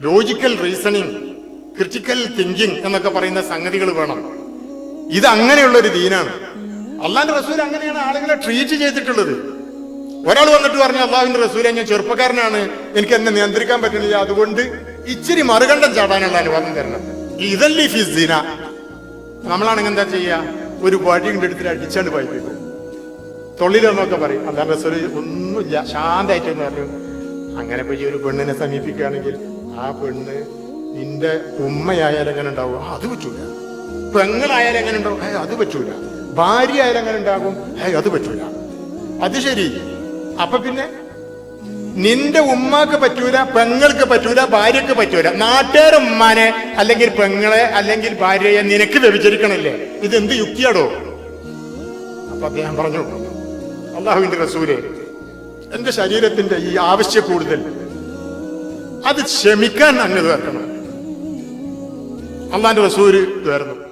Logical reasoning critical thinking എന്നൊക്കെ പറയുന്ന സംഗതികൾ വേണം. ഇത് അങ്ങനെയുള്ള ഒരു ദീനാണ്. അള്ളാഹിന്റെ റസൂൽ അങ്ങനെയാണ് ആളുകളെ ട്രീറ്റ് ചെയ്തിട്ടുള്ളത്. ഒരാൾ വന്നിട്ട് പറഞ്ഞു അള്ളാഹുവിന്റെ റസൂലെ ഞാൻ ചെറുപ്പക്കാരനാണ് എനിക്ക് എന്നെ നിയന്ത്രിക്കാൻ പറ്റുന്നില്ല. അതുകൊണ്ട് ഇച്ചിരി മറുകണ്ഠം ചാടാനുള്ള അനുവാദം തരണം. ഇതല്ലേ ഫിസ് ദീന. നമ്മളാണെങ്കിൽ എന്താ ചെയ്യുക ഒരു വഴി കൊണ്ട് എടുത്തിട്ട് അടിച്ചാണ്ട് വായിപ്പിക്കും തൊള്ളിലെന്നൊക്കെ പറയും. അല്ലാ റസൂൽ ഒന്നുമില്ല ശാന്തായിട്ട് പറഞ്ഞു അങ്ങനെ പോയി ഒരു പെണ്ണിനെ സമീപിക്കുകയാണെങ്കിൽ ആ പെണ്ണ് നിന്റെ ഉമ്മയായാലും എങ്ങനെ ഉണ്ടാവും? അത് പറ്റൂല. പെങ്ങളായാലും എങ്ങനെ ഉണ്ടാവും? ഏ അത് പറ്റൂല. ഭാര്യ ആയാലും എങ്ങനെ ഉണ്ടാകും? ഏ അത് പറ്റൂല. അത് ശരി. അപ്പൊ പിന്നെ നിന്റെ ഉമ്മക്ക് പറ്റൂല പെങ്ങൾക്ക് പറ്റൂല ഭാര്യക്ക് പറ്റൂല. നാട്ടുകാർ ഉമ്മാനെ അല്ലെങ്കിൽ പെങ്ങളെ അല്ലെങ്കിൽ ഭാര്യയെ നിനക്ക് വ്യഭിചരിക്കണല്ലേ? ഇത് എന്ത് യുക്തിയാടോ? അപ്പൊ അദ്ദേഹം പറഞ്ഞു അള്ളാഹുവിന്റെ റസൂലെ എന്റെ ശരീരത്തിന്റെ ഈ ആവശ്യ കൂടുതൽ. അത് ക്ഷമിക്കാൻ അങ്ങ് തീർക്കണം അള്ളാന്റെ റസൂര് തീർന്നു